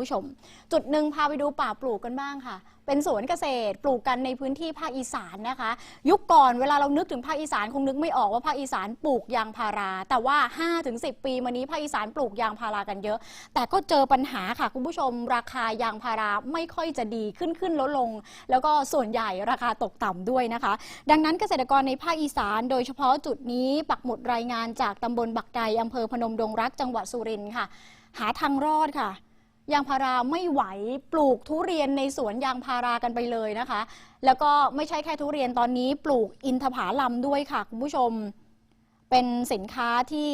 ผู้ชม จุดหนึ่งพาไปดูป่าปลูกกันบ้างค่ะ เป็นสวนเกษตรปลูกกันในพื้นที่ภาคอีสานนะคะ ยุคก่อนเวลาเรานึกถึงภาคอีสานคงนึกไม่ออกว่าภาคอีสานปลูกยางพารา แต่ว่า 5-10 ปีมานี้ภาคอีสานปลูกยางพารากันเยอะ แต่ก็เจอปัญหาค่ะคุณผู้ชม ราคายางพาราไม่ค่อยจะดีขึ้นขึ้นลดลง แล้วก็ส่วนใหญ่ราคาตกต่ำด้วยนะคะ ดังนั้นเกษตรกรในภาคอีสาน โดยเฉพาะจุดนี้ปักหมุดรายงานจากตำบลบักใดอำเภอพนมดงรักจังหวัดสุรินทร์ค่ะ หาทางรอดค่ะ ยางพาราไม่ไหวปลูกทุเรียนในสวนยางพารากันไปเลยนะคะ แล้วก็ไม่ใช่แค่ทุเรียนตอนนี้ปลูกอินทผลัมด้วยค่ะคุณผู้ชม เป็นสินค้าที่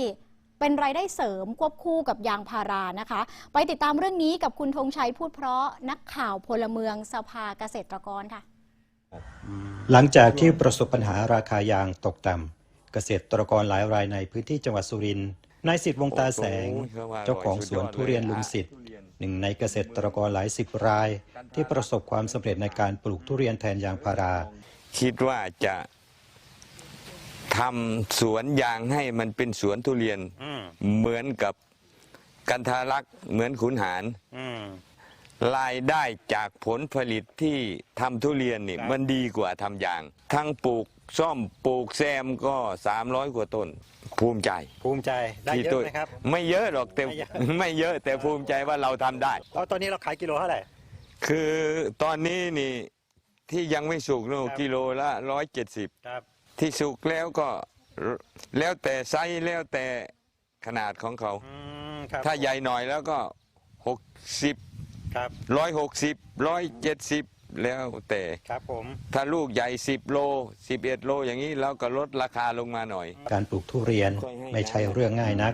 เป็นรายได้เสริมควบคู่กับยางพารานะคะ ไปติดตามเรื่องนี้กับคุณธงชัยพูดเพราะนักข่าวพลเมืองสภาเกษตรกรค่ะ หลังจากที่ประสบปัญหาราคายางตกต่ำเกษตรกรหลายรายในพื้นที่จังหวัดสุรินทร์นายสิทธิ์วงตาแสง เจ้าของสวนทุเรียนลุงสิทธิ์ หนึ่งในเกษตรกรหลายสิบราย ที่ประสบความสำเร็จในการปลูกทุเรียนแทนยางพารา คิดว่าจะทำสวนยางให้มันเป็นสวนทุเรียนเหมือนกับกันทารักษ์เหมือนขุนหารรายได้จากผลผลิตที่ทำทุเรียนนี่มันดีกว่าทำยาง ทั้งปลูกซ่อมปลูกแซมก็ 300 กว่าต้น ภูมิใจภูมิใจได้เยที่ตัอะวไหมครับ ไม่เยอะหรอกแต่ไม่เยอะ ไม่เยอะแต่ภูมิใจว่าเราทำได้ แล้วตอนนี้เราขายกิโลเท่าไหร่ คือตอนนี้นี่ที่ยังไม่สุกนู่นครับ กิโลละร้อยเจ็ดสิบครับที่สุกแล้วก็แล้วแต่ไซส์แล้วแต่ขนาดของเขาถ้าใหญ่หน่อยแล้วก็หกสิบครับร้อยหกสิบร้อยเจ็ดสิบ แล้วแต่ ครับผมถ้าลูกใหญ่สิบโลสิบเอ็ดโลอย่างนี้เราก็ลดราคาลงมาหน่อย การปลูกทุเรียนไม่ใช่เรื่องง่ายนัก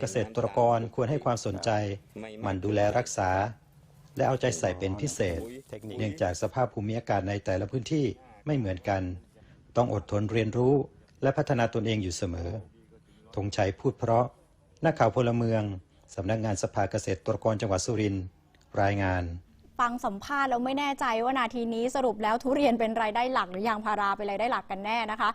เกษตรกรควรให้ความสนใจหมันดูแลรักษา และเอาใจใส่เป็นพิเศษ เนื่องจากสภาพภูมิอากาศในแต่ละพื้นที่ไม่เหมือนกัน ต้องอดทนเรียนรู้และพัฒนาตนเองอยู่เสมอธงชัยพูดเพราะนักข่าวพลเมือง สำนักงานสภาเกษตรกรจังหวัดสุรินทร์รายงาน ฟังสัมภาษณ์แล้วไม่แน่ใจว่านาทีนี้สรุปแล้วทุเรียนเป็นรายได้หลักหรือยางพาราเป็นรายได้หลักกันแน่นะคะ